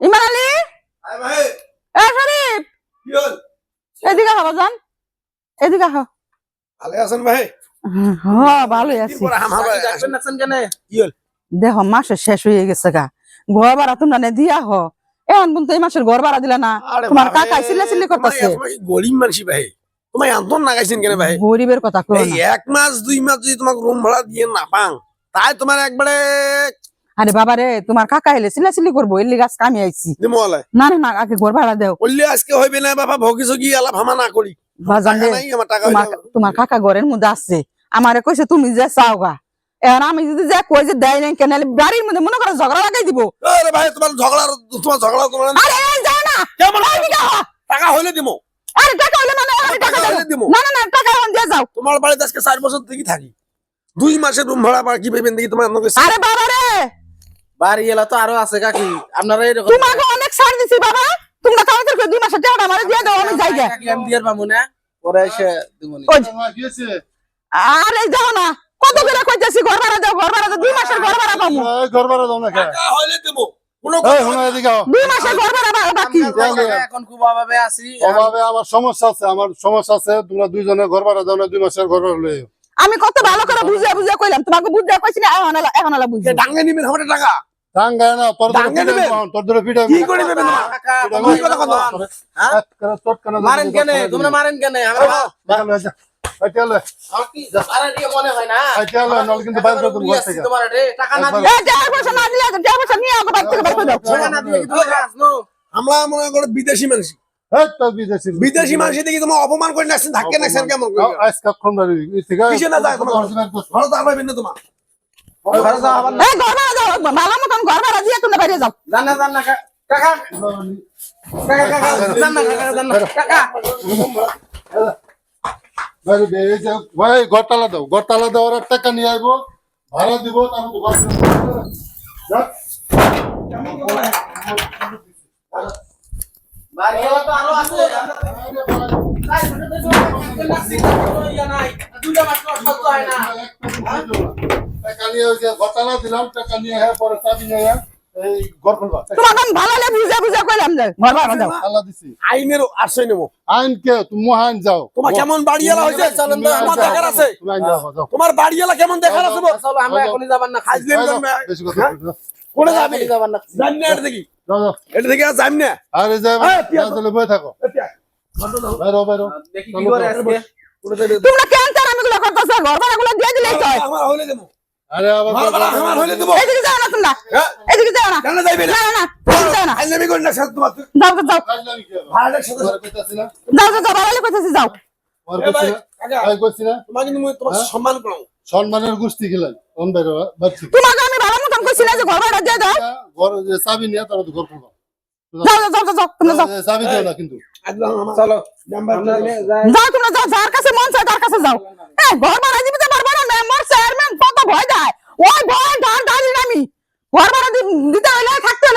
ইমান আলী? এ শরীফ এদিকে হবা যান এদিকে হ ভালে আছেন ভাই? হ্যাঁ ভালোই আছি। দেহ মাসের শেষ হয়ে গেছে গা। ঘর ভাড়া তোমরা নে দিয়া হ। এখন পর্যন্ত এই মাসের ঘর ভাড়া দিলা না। তোমার কাকা চিল্লা চিল্লি করতেছে। গরিব মানসি ভাই। তোমায় আন্তন নাগাইছেন কেন ভাই? গরিবের কথা কো এই এক মাস দুই মাস যদি তোমাকে রুম ভাড়া দিয়ে না পাং তাই তোমার একবারে আরে বাবা রে তোমার কাকা এলে চিল্লা চিল্লি করব এলি লিগাস কামি আইছি। দিমলে না না না আগে ঘর ভাড়া দেও। বললে আজকে হইবে না বাবা ভগি সগি আলাপ হামা না করি। তোমার কাকা ঘরের মধ্যে আসছে আমারে কইছে তুমি যে চাও গা। এখন আমি যদি যা কই যে দেয় নাই কেন বাড়ির মধ্যে মনে করো ঝগড়া লাগাই দিব। আরে ভাই তোমার ঝগড়া তোমার ঝগড়া তোমার আরে যাও না। কেমন। টাকা হইলে দিমো। আরে টাকা হইল না না, টাকা দিমো। না না না টাকা এখন দিয়ে যাও। তোমার বাড়িতে আজকে চার বছর থেকে থাকি। দুই মাসের রুম ভাড়া বা কি ভেবেন দেখি তোমার আরে বাবা রে বাড়ি এলা তো আরও আছে কাকি। আপনারা এরকম তোমাকে অনেক ছাড় দিছি বাবা। তোমরা তাড়াতাড়ি করে দুই মাসের টাকাটা আমারে দিয়ে দাও আমি যাই গে। কাকি আমি দিয়ে পাবো না পরে এসে ওই আরে যাও না কত করে কইতেছি ঘর ভাড়া দাও ঘর ভাড়া দাও দুই মাসের ঘর ভাড়া পাবো ঘর ভাড়া দাও না হইলে দিমো এই কথা শোনো নাই। এদিকে আও। দুই মাসের ঘর ভাড়া বা- বাকি। আমরা এখন খুব অভাবে আছি। অভাবে আমার সমস্যা আছে আমার সমস্যা আছে তোমরা দুইজনে ঘর ভাড়া দাও না দুই মাসের ঘর ভাড়া লই আমি কত ভালো করে বুঝিয়ে বুঝিয়ে কইলাম তোমাকে বুঝিয়ে কইছি না এখন এখন বুঝিয়ে। ডাঙ্গে নিবেন আমার টাকা? টাঙ্গায় না তোর ধরে নেবে? তোর ধরে পিটাই কি করে নেবেন তোমার? কাকা, এটা তুমি কি কথা কথা? হ্যাঁ? করে চট করে মারেন কেন তোমরা মারেন কেন আমরা বাবা, যা, এই চলে, কি আরে দিয়ে মনে হয় না এই চলে, কিন্তু বাইর করে দেবো ঘর তোমার রে টাকা না দিয়ে এই টাকা পয়সা না দিয়ে টাকা পয়সা নিয়ে আমাকে বাড়ি থেকে বাইর দাও টাকা না দিয়ে তুমি কাজ নো আমরা মনে করো বিদেশি মানুষ এই বিদেশি বিদেশি মানুষ দেখি তোমার অপমান করে নাচছেন ধাক্কে নাচছেন কেমন? আজকে না যায়। ভালো তো তোমার ভালো মতন ঘর ভাড়া দিয়ে তোমরা বাইরে যাও। জান না জান কাকা। ভাই ঘরটালা দাও। ঘরটালা দাও ওরা টাকা নিয়ে আইবো। ভাড়া দিব দুটা মাস সহ্য হয় না। টাকা নিয়ে ওই দিলাম টাকা নিয়ে হ্যাঁ পরে চাবি নিয়ে এই ঘর খুলবা তোমাকে আমি ভালো লাগে বুঝিয়ে বুঝিয়ে কইলাম যে ঘর ভাড়া দাও দিছি। আইনের আশ্রয় নেব। আইন কে? তুমি মহান যাও। তোমার কেমন চলেন আমার দেখার আছে। তোমার কেমন দেখার আছে? চলো আমরা এখনই যাবার না। কোনে যাবি? যাবার না। জানি না এটা দেখি যাও যাও। এটা দেখি আর জানি না। আরে যাও এই, পিয়া তো- থাকো। বাইরো বাইরো। দেখি কি করে আজকে তোমরা কেন চার আমি গুলো করতেছো? ঘর ভাড়া গুলো দিয়ে দিলেই তো আমার হইলে দেবো। আরে আবার আমার বাড়া আমার হইলে দেবো। এদিকে যাও না তোমরা। হ্যাঁ? এদিকে যাও না। কেন যাইবে না? না না না এদিকে যাও না। আইনামি করি না সাথে তোমার যাও যাও যাও? ভাড়াটার সাথে যাও যাও কইতেছি ভাই, করছি না? তোমার কিন্তু মুই তোমার হ্যাঁ? সম্মান করলাম সম্মানের গোষ্ঠী গেলেন কোন বাইরো বাচ্চি তোমাকে আমি ভালো মতন কইছি না যে ঘর ভাড়া দিয়ে দাও। ঘর যে চাবি নিয়ে তারপর ঘর খুলবা যাও যাও যাও যাও, যাও তোমরা যাও। চাবি দিও না কিন্তু। চলো। যাও তোমরা যাও যার কাছে মন চায় তার কাছে যাও। এই ঘর ভাড়া দিতে পারব না মেম্বার চেয়ারম্যান কত ভয় দেয় ওই ভয় ডার ডারি আমি ঘর ভাড়া দিতে হলে থাকতে।